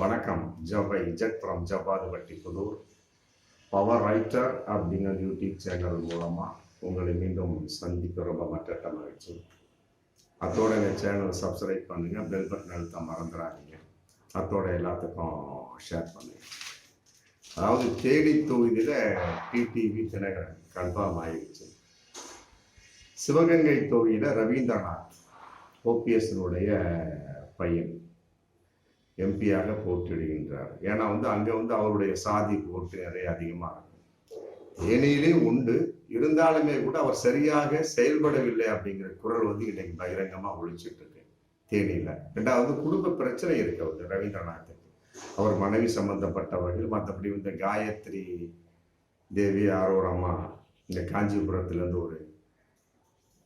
வணக்கம். ஜபை Z from Jabadupatti Pudur. Power writer அப்படிங்கிற யூடியூப் சேனல் மூலமாக உங்களை மீண்டும் சந்திக்க ரொம்ப மற்ற மகிழ்ச்சி. அத்தோட இந்த சேனலை சப்ஸ்கிரைப் பண்ணுங்கள் பெல் பட்டன் அழுத்த மறந்துடாதீங்க. அத்தோட எல்லாத்துக்கும் ஷேர் பண்ணுங்கள் அதாவது தேடி தொகுதியில் டிடிவி தினகரன் கன்ஃபார்ம் ஆயிடுச்சு. சிவகங்கை தொகுதியில் ரவீந்திரநாத் ஓபிஎஸ்னுடைய பையன். எம்பியாக போட்டியிடுகின்றார் ஏன்னா வந்து அங்கே வந்து அவருடைய சாதி ஓட்டு நிறைய அதிகமாக இருக்கும் ஏனையிலே உண்டு. இருந்தாலுமே கூட அவர் சரியாக செயல்படவில்லை அப்படிங்கிற குரல் வந்து இன்னைக்கு பகிரங்கமாக ஒழிச்சிட்டு இருக்கு. தேனியில். ரெண்டாவது குடும்ப பிரச்சனை இருக்கு அவர் ரவீந்திரநாத்துக்கு அவர் மனைவி சம்பந்தப்பட்டவர்கள் மற்றபடி இந்த காயத்ரி தேவி ஆரோரம்மா இந்த காஞ்சிபுரத்துலேருந்து ஒரு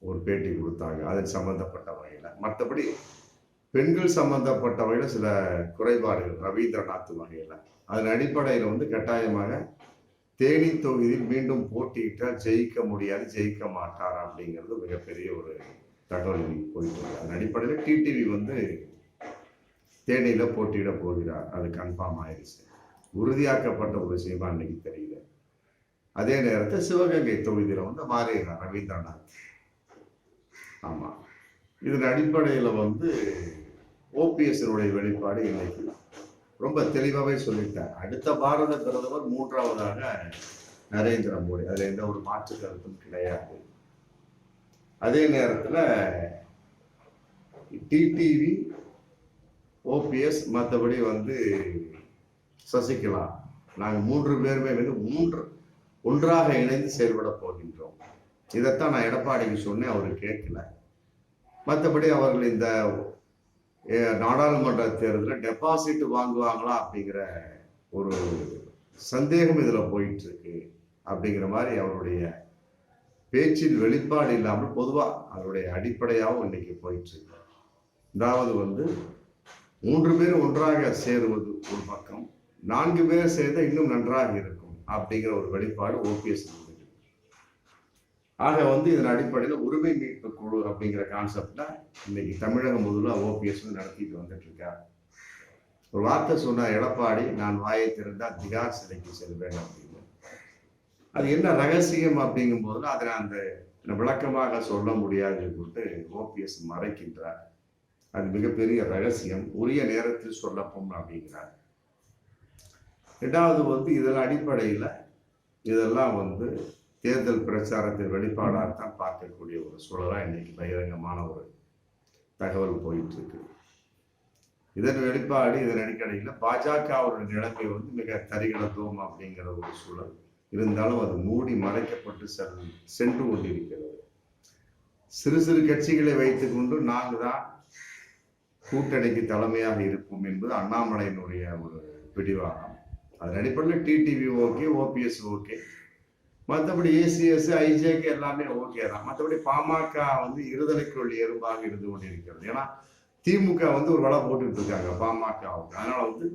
ஒரு பேட்டி கொடுத்தாங்க. அதன் சம்மந்தப்பட்ட வகையில் மற்றபடி பெண்கள் சம்பந்தப்பட்ட வகையில் சில குறைபாடுகள் ரவீந்திரநாத் வகையில். அதன் அடிப்படையில் வந்து கட்டாயமாக தேனி தொகுதியில் மீண்டும் போட்டியிட்டால் ஜெயிக்க முடியாது ஜெயிக்க மாட்டார் அப்படிங்கிறது மிகப்பெரிய ஒரு தகவல் இன்னைக்கு போயிட்டு இருக்கு அதன் அடிப்படையில் டிடிவி வந்து தேனியில் போட்டியிட போகிறார். அது கன்ஃபார்ம் ஆயிடுச்சு உறுதியாக்கப்பட்ட ஒரு விஷயமா இன்னைக்கு தெரியல அதே நேரத்தில் சிவகங்கை தொகுதியில் வந்து மாறிடுறார் ரவீந்திரநாத். ஆமாம் இதன் அடிப்படையில் வந்து ஓபிஎஸ்னுடைய வெளிப்பாடு இன்னைக்கு ரொம்ப தெளிவாகவே சொல்லிட்டார். அடுத்த பாரத பிரதமர் மூன்றாவதாக நரேந்திர மோடி. அதில் எந்த ஒரு மாற்று கருத்தும் கிடையாது. அதே நேரத்தில் டிடிவி ஓபிஎஸ் மற்றபடி வந்து சசிகலா நாங்கள் மூன்று பேருமே வந்து மூன்று ஒன்றாக இணைந்து செயல்பட போகின்றோம். இதைத்தான் நான் எடப்பாடிக்கு சொன்னேன் அவர் கேட்கல. மற்றபடி அவர்கள் இந்த நாடாளுமன்ற தேர்தலில் டெபாசிட் வாங்குவாங்களா அப்படிங்கிற ஒரு சந்தேகம் இதில் போயிட்டுருக்கு அப்படிங்கிற மாதிரி அவருடைய பேச்சில் வெளிப்பாடு இல்லாமல் பொதுவாக அவருடைய அடிப்படையாகவும் இன்னைக்கு போயிட்டுருக்கு. அதாவது வந்து மூன்று பேர் ஒன்றாக சேருவது ஒரு பக்கம் நான்கு பேர் சேர்ந்தால் இன்னும் நன்றாக இருக்கும் அப்படிங்கிற ஒரு வெளிப்பாடு ஓபிஎஸ் ஆக வந்து இதன் அடிப்படையில் உரிமை மீட்பு குழு அப்படிங்கிற கான்செப்டை இன்னைக்கு தமிழகம் முழுவதும் ஓபிஎஸ் நடத்திட்டு வந்துட்டு இருக்கார் ஒரு வார்த்தை சொன்னார் எடப்பாடி நான் வாயை திறந்தால் திகார் சிலைக்கு செல்வேன் அப்படின்னு. அது என்ன ரகசியம் அப்படிங்கும் போது அதை அந்த விளக்கமாக சொல்ல முடியாது சொல்லிட்டு ஓபிஎஸ் மறைக்கின்றார். அது மிகப்பெரிய ரகசியம். உரிய நேரத்தில் சொல்லப்போம் அப்படிங்கிறார். ரெண்டாவது வந்து இதன் அடிப்படையில் இதெல்லாம் வந்து தேர்தல் பிரச்சாரத்தின் வெளிப்பாடாகத்தான் பார்க்கக்கூடிய ஒரு சூழலாக இன்னைக்கு பகிரங்கமான ஒரு தகவல் போயிட்டுருக்கு. இதன் வெளிப்பாடு இதன் அடிப்படையில் பாஜகவுடைய நிலைமை வந்து மிக தரிகளத்துவம் அப்படிங்கிற ஒரு சூழல். இருந்தாலும் அது மூடி மறைக்கப்பட்டு செல் சென்று கொண்டிருக்கிறது. சிறு சிறு கட்சிகளை வைத்துக்கொண்டு நாங்கள் தான் கூட்டணிக்கு தலைமையாக இருப்போம் என்பது அண்ணாமலையினுடைய ஒரு பிடிவாகும் அதன் அடிப்படையில் டிடிவி ஓகே ஓபிஎஸ் ஓகே மற்றபடி ஏசிஎஸ் ஐஜேக்கு எல்லாமே ஓகே தான். மற்றபடி பாமக வந்து இருதலைக்குள் எறும்பாக இருந்து கொண்டிருக்கிறது. ஏன்னா திமுக வந்து ஒரு வலை போட்டுட்டு இருக்காங்க பாமகவுக்கு. அதனால வந்து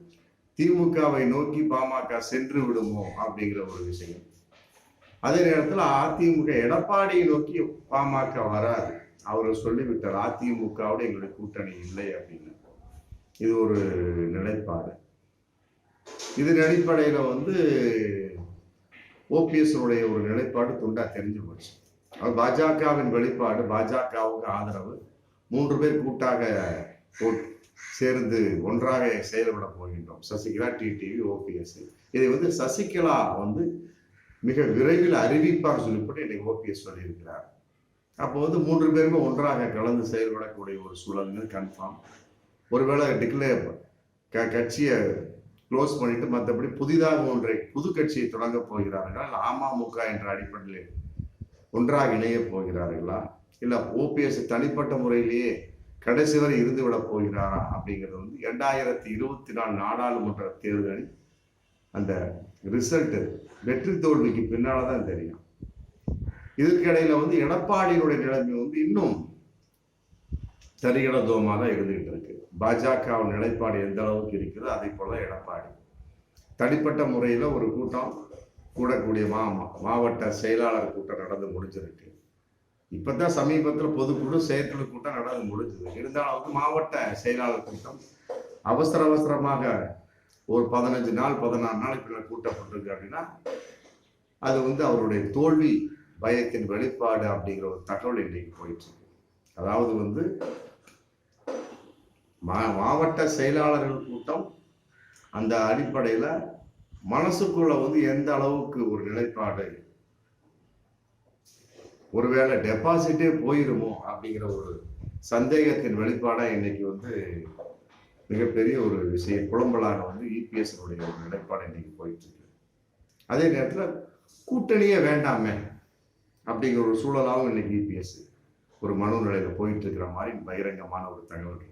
திமுகவை நோக்கி பாமக சென்று விடுமோ அப்படிங்கிற ஒரு விஷயம். அதே நேரத்தில் அதிமுக எடப்பாடியை நோக்கி பாமக வராது. அவர் சொல்லிவிட்டார் அதிமுகவோட எங்களுடைய கூட்டணி இல்லை அப்படின்னு. இது ஒரு நிலைப்பாடு. இதன் அடிப்படையில் வந்து ஓபிஎஸ்னுடைய ஒரு நிலைப்பாடு துண்டா தெரிஞ்சு போச்சு. பாஜகவின் வெளிப்பாடு பாஜகவுக்கு ஆதரவு மூன்று பேர் கூட்டாக போட்- சேர்ந்து ஒன்றாக செயல்பட போகின்றோம். சசிகலா டிடிவி ஓபிஎஸ். இதை வந்து சசிகலா வந்து மிக விரைவில் அறிவிப்பார் சொல்லிப்பட்டு இன்னைக்கு ஓபிஎஸ் சொல்லியிருக்கிறார். அப்போ வந்து மூன்று பேருமே ஒன்றாக கலந்து செயல்படக்கூடிய ஒரு சூழல்னு கன்ஃபார்ம் ஒருவேளை டிக்ளேர் க கட்சியை க்ளோஸ் பண்ணிட்டு மற்றபடி புதிதாக ஒன்றை புது கட்சியை தொடங்க போகிறார்களா? இல்லை அமமுக என்ற அடிப்படையில் ஒன்றாக இணைய போகிறார்களா? இல்லை ஓபிஎஸ் தனிப்பட்ட முறையிலேயே கடைசி வரை இருந்து விட போகிறாரா? அப்படிங்கிறது வந்து இரண்டாயிரத்தி இருபத்தி நாலு நாடாளுமன்ற தேர்தலில் அந்த ரிசல்ட்டு வெற்றி தோல்விக்கு பின்னால் தான் தெரியும். இதற்கிடையில் வந்து எடப்பாடியினுடைய நிலைமை வந்து இன்னும் சரிகடத்துவமாக தான் இருந்துகிட்டு இருக்கு. பாஜக நிலைப்பாடு எந்த அளவுக்கு இருக்குதோ அதை போல எடப்பாடி. தனிப்பட்ட முறையில் ஒரு கூட்டம் கூடக்கூடிய மா மாவட்ட செயலாளர் கூட்டம் நடந்து முடிஞ்சிருக்கு. இப்போ தான் சமீபத்தில் பொதுக்குழு செயற்குழு கூட்டம் நடந்து முடிஞ்சது. இருந்தாலும் வந்து மாவட்ட செயலாளர் கூட்டம் அவசர அவசரமாக ஒரு பதினஞ்சு நாள் பதினாறு நாள் இப்படி கூட்டப்பட்டிருக்கு அப்படின்னா அது வந்து அவருடைய தோல்வி பயத்தின் வெளிப்பாடு அப்படிங்கிற ஒரு தகவல் இன்றைக்கு போயிட்டு இருக்கு. அதாவது வந்து மா- மாவட்ட செயலாளர்கள் கூட்டம் அந்த அடிப்படையில் மனசுக்குள்ள வந்து எந்த அளவுக்கு ஒரு நிலைப்பாடு ஒருவேளை டெபாசிட்டே போயிருமோ அப்படிங்கிற ஒரு சந்தேகத்தின் வெளிப்பாடாக இன்னைக்கு வந்து மிகப்பெரிய ஒரு விஷயம் குழம்பலாக வந்து இபிஎஸ்னுடைய ஒரு நிலைப்பாடு இன்னைக்கு போயிட்டு இருக்கு அதே நேரத்தில் கூட்டணியே வேண்டாமே அப்படிங்கிற ஒரு சூழலாகவும் இன்னைக்கு இபிஎஸ் ஒரு மனு நிலையில போயிட்டு இருக்கிற மாதிரி பகிரங்கமான ஒரு தகவல்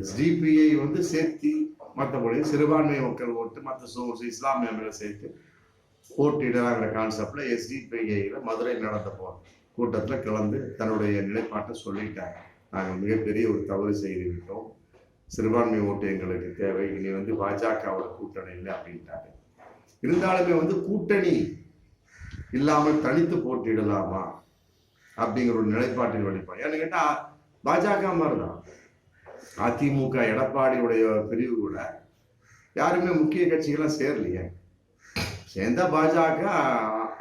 எஸ்டிபிஐ வந்து சேர்த்து மற்றபடி சிறுபான்மை மக்கள் ஓட்டு மற்ற சோர்ஸ் இஸ்லாமிய சேர்த்து போட்டியிடலாங்கிற கான்செப்டில் எஸ்டிபிஐயில் மதுரை நடந்த போ கூட்டத்தில் கலந்து தன்னுடைய நிலைப்பாட்டை சொல்லிட்டாங்க. நாங்கள் மிகப்பெரிய ஒரு தவறு செய்து விட்டோம் சிறுபான்மை ஓட்டு எங்களுக்கு தேவை. இனி வந்து பாஜகவோட கூட்டணி இல்லை அப்படின்ட்டாங்க. இருந்தாலுமே வந்து கூட்டணி இல்லாமல் தனித்து போட்டியிடலாமா? அப்படிங்கிற ஒரு நிலைப்பாட்டின் வெளிப்பாடு ஏன்னு கேட்டால் பாஜக மாதிரி தான் அதிமுக எடப்பாடியுடைய பிரிவு கூட யாருமே முக்கிய கட்சிகள்லாம் சேரலையே. சேர்ந்தா பாஜக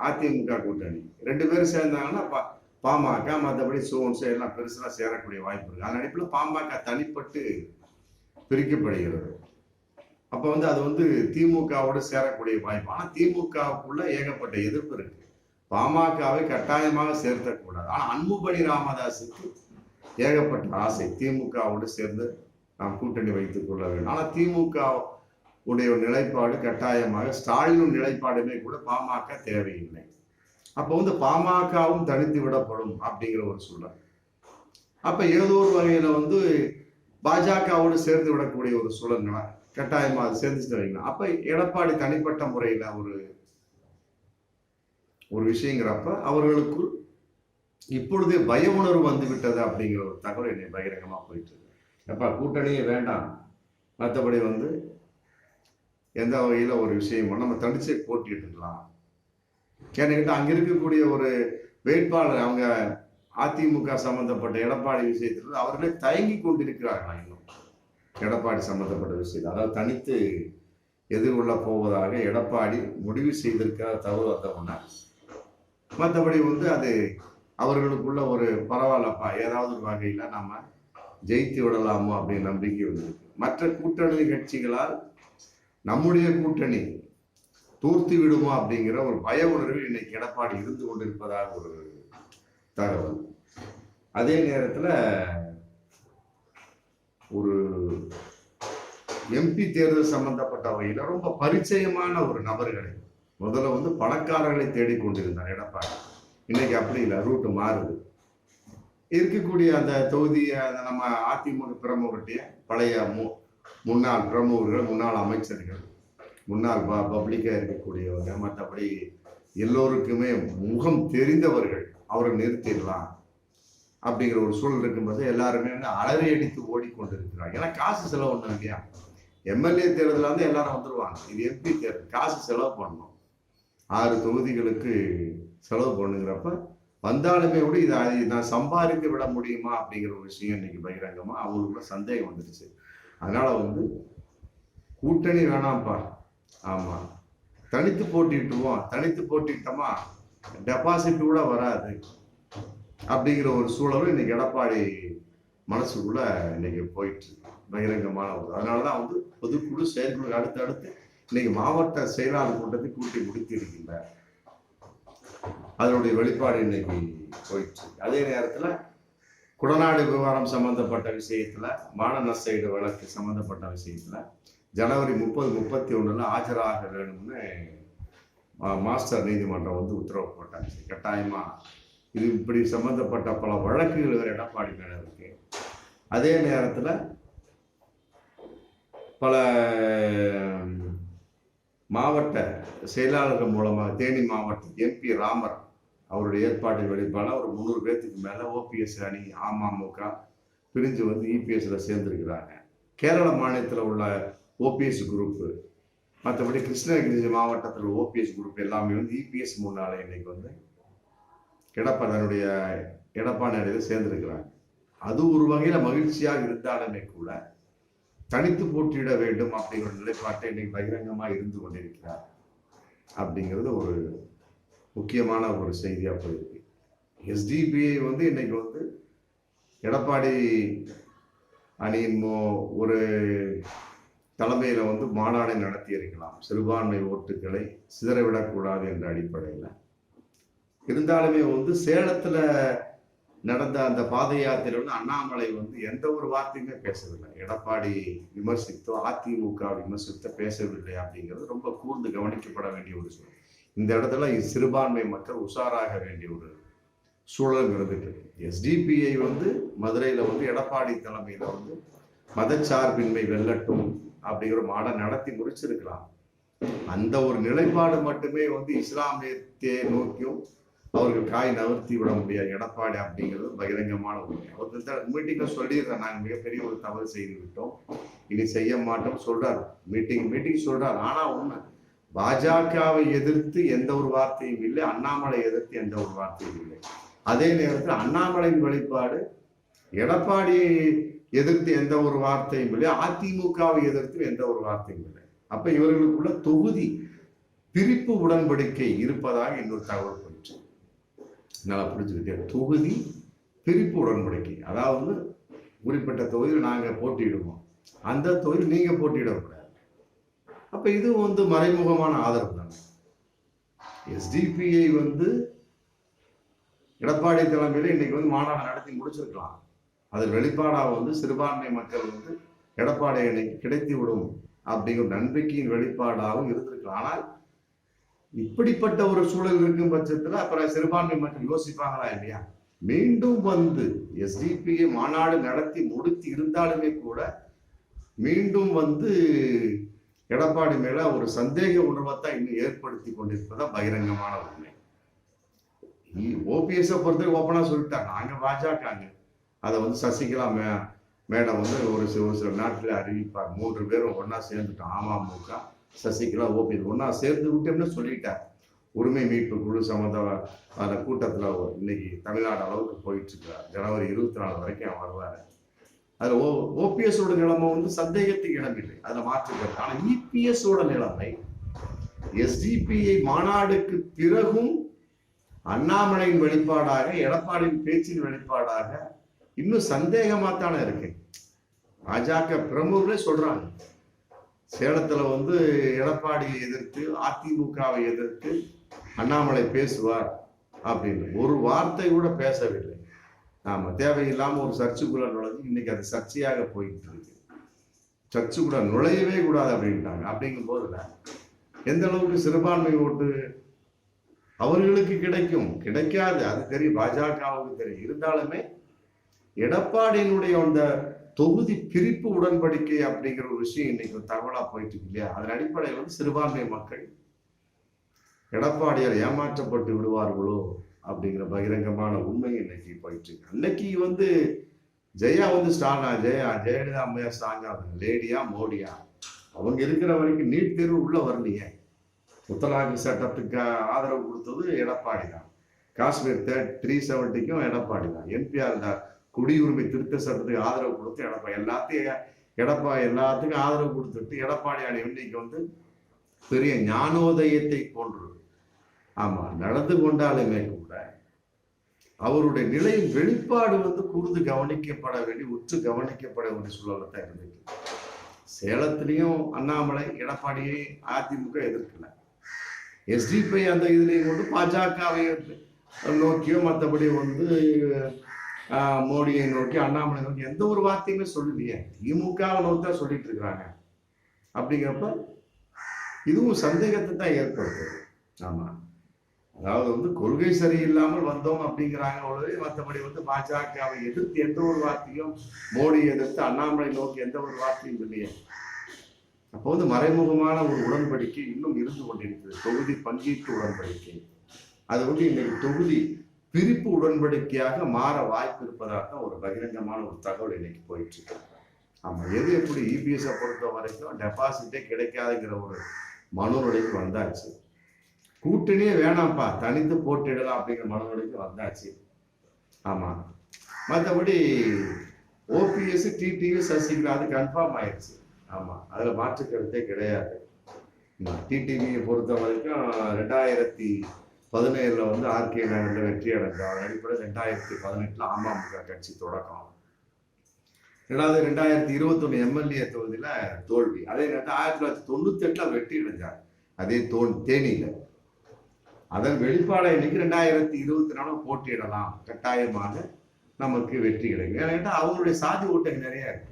அதிமுக கூட்டணி. ரெண்டு பேரும் சேர்ந்தாங்கன்னா பா- பாமக மற்றபடி சோன்ஸ் எல்லாம் பெருசெல்லாம் சேரக்கூடிய வாய்ப்பு இருக்கு. அதன் அடிப்பில் பாமக தனிப்பட்டு பிரிக்கப்படுகிறது. அப்போ வந்து அது வந்து திமுகவோட சேரக்கூடிய வாய்ப்பு. ஆனால் திமுகவுக்குள்ள ஏகப்பட்ட எதிர்ப்பு இருக்கு. பாமகவை கட்டாயமாக சேர்த்தக்கூடாது. ஆனால் அன்புபடி ராமதாஸுக்கு ஏகப்பட்ட ஆசை. திமுகவோடு சேர்ந்து நாம் கூட்டணி வைத்துக் கொள்ள வேண்டும். ஆனால் திமுக உடைய ஒரு நிலைப்பாடு கட்டாயமாக ஸ்டாலினும் நிலைப்பாடுமே கூட பாமக தேவையில்லை. அப்போ வந்து பாமகவும் தனித்து விடப்படும் அப்படிங்கிற ஒரு சூழல். அப்போ ஏதோ ஒரு வகையில் வந்து பாஜகவோடு சேர்ந்து விடக்கூடிய ஒரு சூழல்களா கட்டாயமாக அது சேர்ந்துச்சு வைக்கலாம் அப்போ எடப்பாடி தனிப்பட்ட முறையில் ஒரு ஒரு விஷயங்கிறப்ப அவர்களுக்குள் இப்பொழுதே பய உணர்வு வந்து விட்டது அப்படிங்கிற ஒரு தகவல் என்னை பகிரங்கமாக போயிட்டு இருக்கு. எப்ப கூட்டணியே வேண்டாம். மற்றபடி வந்து எந்த வகையில் ஒரு விஷயமும் நம்ம தனிச்சே போட்டிட்டுலாம் கேட்டுக்கிட்ட அங்க இருக்கக்கூடிய ஒரு வேட்பாளர் அவங்க அதிமுக சம்பந்தப்பட்ட எடப்பாடி விஷயத்தில் அவர்களே தயங்கி கொண்டிருக்கிறார்களா இன்னும்? எடப்பாடி சம்பந்தப்பட்ட விஷயத்தில். அதாவது தனித்து எதிர்கொள்ள போவதாக எடப்பாடி முடிவு செய்திருக்கிற தவறு வந்த மற்றபடி வந்து அது அவர்களுக்குள்ள ஒரு பரவாயில்லப்பா ஏதாவது ஒரு வகையில நம்ம ஜெயித்து விடலாமோ அப்படின்னு நம்பிக்கை வந்திருக்கு மற்ற கூட்டணி கட்சிகளால் நம்முடைய கூட்டணி தூர்த்து விடுமோ அப்படிங்கிற ஒரு பய உணர்வில் இன்னைக்கு எடப்பாடி இருந்து கொண்டிருப்பதாக ஒரு தகவல். அதே நேரத்துல ஒரு எம்பி தேர்தல் சம்பந்தப்பட்ட வகையில் ரொம்ப பரிச்சயமான ஒரு நபர்களை முதல்ல வந்து பணக்காரர்களை தேடிக்கொண்டிருந்தார் எடப்பாடி. இன்னைக்கு அப்படி இல்லை ரூட்டு மாறுது. இருக்கக்கூடிய அந்த தொகுதியை அந்த நம்ம அதிமுக பிரமுகருடைய பழைய மு முன்னாள் பிரமுகர்கள் முன்னாள் அமைச்சர்கள் முன்னாள் ப பப்ளிக்காக இருக்கக்கூடியவங்க மற்றபடி எல்லோருக்குமே முகம் தெரிந்தவர்கள் அவரை நிறுத்திடலாம் அப்படிங்கிற ஒரு சூழல் இருக்கும்போது எல்லாருமே வந்து அலறி அடித்து ஓடிக்கொண்டிருக்கிறாங்க. ஏன்னா காசு செலவு ஒன்றும் இல்லையா? எம்எல்ஏ தேர்தலில் வந்து எல்லாரும் வந்துருவாங்க. இது எம்பி தேர்தல்? காசு செலவு பண்ணணும். ஆறு தொகுதிகளுக்கு செலவு பண்ணுங்கிறப்ப வந்தாலுமே கூட இதை நான் சம்பாதிக்க விட முடியுமா அப்படிங்கிற ஒரு விஷயம் இன்னைக்கு பகிரங்கமா அவங்களுக்குள்ள சந்தேகம் வந்துடுச்சு அதனால வந்து கூட்டணி வேணாம்ப்பா. ஆமாம் தனித்து போட்டிட்டுவோம். தனித்து போட்டிட்டோமா? டெபாசிட் கூட வராது. அப்படிங்கிற ஒரு சூழலும் இன்னைக்கு எடப்பாடி மனசுக்குள்ள இன்னைக்கு போயிட்டு பகிரங்கமான ஒரு அதனாலதான் வந்து பொதுக்குழு செயற்குழு அடுத்து அடுத்து இன்னைக்கு மாவட்ட செயலாளர் கூட்டத்தை கூட்டி முடித்து இருக்கின்றார். அதனுடைய வெளிப்பாடு இன்னைக்கு போயிடுச்சு. அதே நேரத்தில் குடநாடு விவகாரம் சம்பந்தப்பட்ட விஷயத்தில் மான நஷ்டஈடு வழக்கு சம்பந்தப்பட்ட விஷயத்தில் ஜனவரி முப்பது முப்பத்தி ஒன்றில் ஆஜராக வேணும்னு மா- மாஸ்டர் நீதிமன்றம் வந்து உத்தரவு போட்டாங்க கட்டாயமாக இது இப்படி சம்பந்தப்பட்ட பல வழக்குகள் வேறு எடப்பாடி மேலே இருக்கு. அதே நேரத்தில் பல மாவட்ட செயலாளர்கள் மூலமாக தேனி மாவட்ட எம்பி ராமர் அவருடைய ஏற்பாட்டின் வெளிப்பால ஒரு முந்நூறு பேர்த்துக்கு மேலே ஓபிஎஸ் அணி அமமுக பிரிஞ்சு வந்து இபிஎஸ்ல சேர்ந்துருக்கிறாங்க. கேரள மாநிலத்தில் உள்ள ஓபிஎஸ் குரூப்பு மற்றபடி கிருஷ்ணகிரி மாவட்டத்தில் ஓபிஎஸ் குரூப் எல்லாமே வந்து இபிஎஸ் முன்னால இன்னைக்கு வந்து எடப்பாடி தன்னுடைய எடப்பாடி அணியில் சேர்ந்துருக்கிறாங்க. அது ஒரு வகையில் மகிழ்ச்சியாக இருந்தாலுமே கூட தனித்து போட்டியிட வேண்டும் அப்படிங்கிற நிலைப்பாட்டை இன்னைக்கு பகிரங்கமாக இருந்து கொண்டிருக்கிறார். அப்படிங்கிறது ஒரு முக்கியமான ஒரு செய்தியாக போயிருக்கு. எஸ்டிபிஐ வந்து இன்னைக்கு வந்து எடப்பாடி அணியின் ஒரு தலைமையில் வந்து மாநாடை நடத்தி இருக்கலாம். சிறுபான்மை ஓட்டுகளை சிதறவிடக்கூடாது என்ற அடிப்படையில். இருந்தாலுமே வந்து சேலத்தில் நடந்த அந்த பாத யாத்திரை வந்து அண்ணாமலை வந்து எந்த ஒரு வார்த்தையுமே பேசவில்லை. எடப்பாடி விமர்சித்தோ அதிமுக விமர்சித்தோ பேசவில்லை அப்படிங்கிறது ரொம்ப கூர்ந்து கவனிக்கப்பட வேண்டிய ஒரு சூழல். இந்த இடத்துல சிறுபான்மை மக்கள் உஷாராக வேண்டிய ஒரு சூழல் இருந்துட்டு எஸ்டிபிஐ வந்து மதுரையில் வந்து எடப்பாடி தலைமையில் வந்து மதச்சார்பின்மை வெல்லட்டும் அப்படிங்கிற மாடை நடத்தி முடிச்சிருக்கலாம். அந்த ஒரு நிலைப்பாடு மட்டுமே வந்து இஸ்லாமியத்தை நோக்கியும் அவர்கள் காய் நகர்த்தி விட முடியாது. எடப்பாடி அப்படிங்கிறது பகிரங்கமான உண்மை. அவர் மீட்டிங்ல சொல்லிடுறேன் நாங்கள் மிகப்பெரிய ஒரு தவறு செய்து விட்டோம். இனி செய்ய மாட்டோம் சொல்றாரு. மீட்டிங் மீட்டிங் சொல்றாரு. ஆனா உண்மை பாஜகவை எதிர்த்து எந்த ஒரு வார்த்தையும் இல்லை. அண்ணாமலை எதிர்த்து எந்த ஒரு வார்த்தையும் இல்லை. அதே நேரத்தில் அண்ணாமலையின் வெளிப்பாடு எடப்பாடியை எதிர்த்து எந்த ஒரு வார்த்தையும் இல்லை. அதிமுகவை எதிர்த்து எந்த ஒரு வார்த்தையும் இல்லை. அப்ப இவர்களுக்குள்ள தொகுதி பிரிப்பு உடன்படிக்கை இருப்பதாக இன்னொரு தகவல் நல்லா புரிஞ்சுக்கிட்டே தொகுதி பிரிப்பு உடன்படிக்கை. அதாவது குறிப்பிட்ட தொகுதியில் நாங்கள் போட்டியிடுவோம். அந்த தொகுதியில் நீங்கள் போட்டியிடக்கூடாது. அப்போ இது வந்து மறைமுகமான ஆதரவு தானே. எஸ்டிபிஐ வந்து எடப்பாடி தலைமையில் இன்னைக்கு வந்து மாநாடு நடத்தி முடிச்சிருக்கலாம். அது வெளிப்பாடாக வந்து சிறுபான்மை மக்கள் வந்து எடப்பாடி அன்னைக்கு கிடைத்து விடும் அப்படிங்கிற நம்பிக்கையின் வெளிப்பாடாகவும் இருந்திருக்கலாம். ஆனால் இப்படிப்பட்ட ஒரு சூழல் இருக்கும் பட்சத்துல அப்புறம் சிறுபான்மை மக்கள் யோசிப்பாங்களா இல்லையா? மீண்டும் வந்து எஸ்டிபிஐ மாநாடு நடத்தி முடித்து இருந்தாலுமே கூட மீண்டும் வந்து எடப்பாடி மேல ஒரு சந்தேக உணர்வைத்தான் இன்னும் ஏற்படுத்தி கொண்டிருப்பதா பகிரங்கமான உண்மை. ஓபிஎஸ் பொறுத்த ஓப்பனாக சொல்லிட்டாங்க. நாங்க பாஜகங்க அதை வந்து சசிகலா மே மேடம் வந்து ஒரு சில ஒரு சில நாட்டில் அறிவிப்பார். மூன்று பேரும் ஒண்ணா சேர்ந்துட்டோம். அமமுக சசிகலா ஓபிஎஸ் ஒண்ணா சேர்ந்து விட்டோம்னு சொல்லிட்டார் உரிமை மீட்பு குழு சம்மந்த அந்த கூட்டத்தில் இன்னைக்கு தமிழ்நாடு அளவுக்கு போயிட்டு இருக்கிறார் ஜனவரி இருபத்தி நாலு வரைக்கும் அவன் வருவார். அதுல ஓ ஓபிஎஸோட நிலைமை வந்து சந்தேகத்துக்கு இடமில்லை. அதில் மாற்றுக்கிறது ஆனால் இபிஎஸோட நிலைமை எஸ்டிபிஐ மாநாடுக்கு பிறகும் அண்ணாமலையின் வெளிப்பாடாக எடப்பாடியின் பேச்சின் வெளிப்பாடாக இன்னும் சந்தேகமாக தானே இருக்கு. பாஜக பிரமுகர்களே சொல்றாங்க. சேலத்துல வந்து எடப்பாடியை எதிர்த்து அதிமுகவை எதிர்த்து அண்ணாமலை பேசுவார் அப்படின்னு. ஒரு வார்த்தை கூட பேசவில்லை. ஆமா தேவையில்லாம ஒரு சர்ச்சுக்குள்ள நுழைஞ்சு இன்னைக்கு அது சர்ச்சையாக போயிட்டு இருக்கு. கூட நுழையவே கூடாது அப்படின்ட்டாங்க. அப்படிங்கும் போதுல எந்த அளவுக்கு சிறுபான்மை ஓட்டு அவர்களுக்கு கிடைக்கும்? கிடைக்காது. அது தெரியும். பாஜகவுக்கு தெரியும். இருந்தாலுமே எடப்பாடியினுடைய அந்த தொகுதி பிரிப்பு உடன்படிக்கை அப்படிங்கிற ஒரு விஷயம் இன்னைக்கு ஒரு தகவலா போயிட்டு இருக்கு இல்லையா? அதன் அடிப்படையில் வந்து சிறுபான்மை மக்கள் எடப்பாடியால் ஏமாற்றப்பட்டு விடுவார்களோ அப்படிங்கிற பகிரங்கமான உண்மை இன்னைக்கு போயிட்டு இருக்கு அன்னைக்கு வந்து ஜெயா வந்து ஸ்ட்ராங்கா ஜெயா ஜெயலலிதா அம்மையா ஸ்ட்ராங்கா லேடியா மோடியா? அவங்க இருக்கிற வரைக்கும் நீட் தேர்வு உள்ள வரலையே. முத்தலாக்கு சட்டத்துக்கு ஆதரவு கொடுத்தது எடப்பாடி தான் காஷ்மீர் தேர்ட் த்ரீ செவன்ட்டிக்கும் எடப்பாடி தான் என்பிஆர் தான். குடியுரிமை திருத்த சட்டத்துக்கு ஆதரவு கொடுத்து எடப்பாடி எல்லாத்தையும் எடப்பா எல்லாத்துக்கும் ஆதரவு கொடுத்துட்டு எடப்பாடி அணி இன்னைக்கு வந்து பெரிய ஞானோதயத்தை போன்று ஆமா நடந்து கொண்டாலுமே கூட அவருடைய நிலையின் வெளிப்பாடு வந்து கூர்ந்து கவனிக்கப்பட வேண்டி உற்று கவனிக்கப்பட வேண்டிய சூழலை தான் இருந்துச்சு சேலத்திலையும் அண்ணாமலை எடப்பாடியை அதிமுக எதிர்க்கல. எஸ்டிபி அந்த இதுலையும் கொண்டு பாஜகவை நோக்கியோ மற்றபடி வந்து மோடியை நோக்கி அண்ணாமலை நோக்கி எந்த ஒரு வார்த்தையுமே சொல்லலையே. திமுகவை நோக்கி தான் சொல்லிட்டு இருக்கிறாங்க. அப்படிங்கிறப்ப இதுவும் சந்தேகத்தை தான் ஏற்படுத்துது. ஆமாம் அதாவது வந்து கொள்கை சரியில்லாமல் வந்தோம் அப்படிங்கிறாங்க ஒழிய மற்றபடி வந்து பாஜகவை எதிர்த்து எந்த ஒரு வார்த்தையும் மோடி எதிர்த்து அண்ணாமலை நோக்கி எந்த ஒரு வார்த்தையும் இல்லையே. அப்போ வந்து மறைமுகமான ஒரு உடன்படிக்கை இன்னும் இருந்து கொண்டிருக்கிறது. தொகுதி பங்கீட்டு உடன்படிக்கை. அது வந்து இன்னைக்கு தொகுதி பிரிப்பு உடன்படிக்கையாக மாற வாய்ப்பு இருப்பதாக ஒரு பகிரங்கமான ஒரு தகவல் இன்னைக்கு போயிட்டு இருக்கு ஆமா எது எப்படி இபிஎஸ்ஐ பொறுத்த வரைக்கும் டெபாசிட்டே கிடைக்காதுங்கிற ஒரு மனோநிலைக்கு வந்தாச்சு. கூட்டணியே வேணாம்ப்பா தனித்து போட்டிடலாம் அப்படிங்கிற மனநிலைக்கு வந்தாச்சு. ஆமா மற்றபடி ஓபிஎஸ் டிடிவி சசிகலா அது கன்ஃபார்ம் ஆயிடுச்சு ஆமா அதுல மாற்று கருத்தே கிடையாது டிடிவியை பொறுத்த வரைக்கும் ரெண்டாயிரத்தி பதினேழுல வந்து ஆர்கே நகர்ல வெற்றி அடைஞ்சார் அடிப்படை ரெண்டாயிரத்தி பதினெட்டுல அமமுக கட்சி தொடக்கம். ரெண்டாவது ரெண்டாயிரத்தி இருபத்தொன்னு எம்எல்ஏ தொகுதியில தோல்வி. அதே நேரத்தில் ஆயிரத்தி தொள்ளாயிரத்தி தொண்ணூத்தி எட்டுல வெற்றி அடைஞ்சார். அதே தோ தேனியில. அதன் வெளிப்பாடை இன்னைக்கு ரெண்டாயிரத்தி இருபத்தி நாலு போட்டியிடலாம். கட்டாயமாக நமக்கு வெற்றி கிடைக்கும். ஏன்னா அவருடைய அவங்களுடைய சாதி ஓட்டங்கள் நிறைய இருக்கு.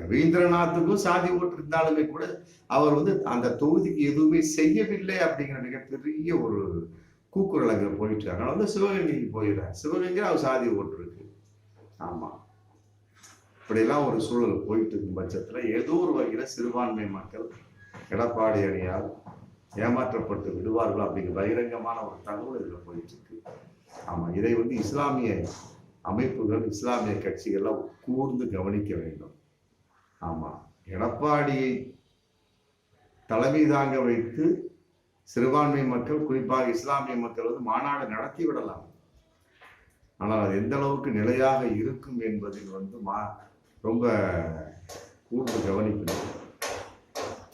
ரவீந்திரநாத்துக்கும் சாதி ஓட்டு இருந்தாலுமே கூட அவர் வந்து அந்த தொகுதிக்கு எதுவுமே செய்யவில்லை அப்படிங்கிற மிகப்பெரிய ஒரு கூக்குரல் அங்கே போயிட்டு அதனால வந்து சிவகங்கைக்கு போயிடுறார். சிவகங்கையில் அவர் சாதி ஓட்டு இருக்கு. ஆமாம் இப்படியெல்லாம் ஒரு சூழல் போயிட்டு இருக்கும் பட்சத்தில் ஏதோ ஒரு வகையில் சிறுபான்மை மக்கள் எடப்பாடி அணியால் ஏமாற்றப்பட்டு விடுவார்கள் அப்படிங்கிற பகிரங்கமான ஒரு தகவல் இதில் போயிட்டு இருக்கு. ஆமாம் இதை வந்து இஸ்லாமிய அமைப்புகள் இஸ்லாமிய கட்சிகள்லாம் கூர்ந்து கவனிக்க வேண்டும். ஆமாம் எடப்பாடியை தலைமை தாங்க வைத்து சிறுபான்மை மக்கள் குறிப்பாக இஸ்லாமிய மக்கள் வந்து மாநாடு நடத்தி விடலாம். ஆனால் அது எந்த அளவுக்கு நிலையாக இருக்கும் என்பதில் வந்து மா ரொம்ப கூட்டு கவனிக்கணும்.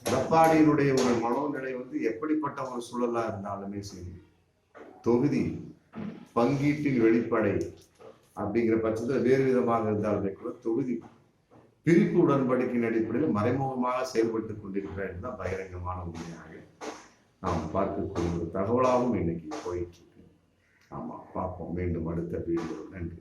எடப்பாடியினுடைய ஒரு மனோநிலை வந்து எப்படிப்பட்ட ஒரு சூழலாக இருந்தாலுமே சரி தொகுதி பங்கீட்டின் வெளிப்படை அப்படிங்கிற பட்சத்தில் வேறு விதமாக இருந்தாலுமே கூட தொகுதி பிரிப்பு உடன்படிக்கையின் அடிப்படையில் மறைமுகமாக செயல்பட்டு கொண்டிருக்கிறார் தான் பகிரங்கமான உண்மையாக நாம் பார்க்கக்கூடிய ஒரு தகவலாகவும் இன்னைக்கு போயிட்டு இருக்கு. ஆமா பார்ப்போம். மீண்டும் அடுத்த வீடியோ நன்றி.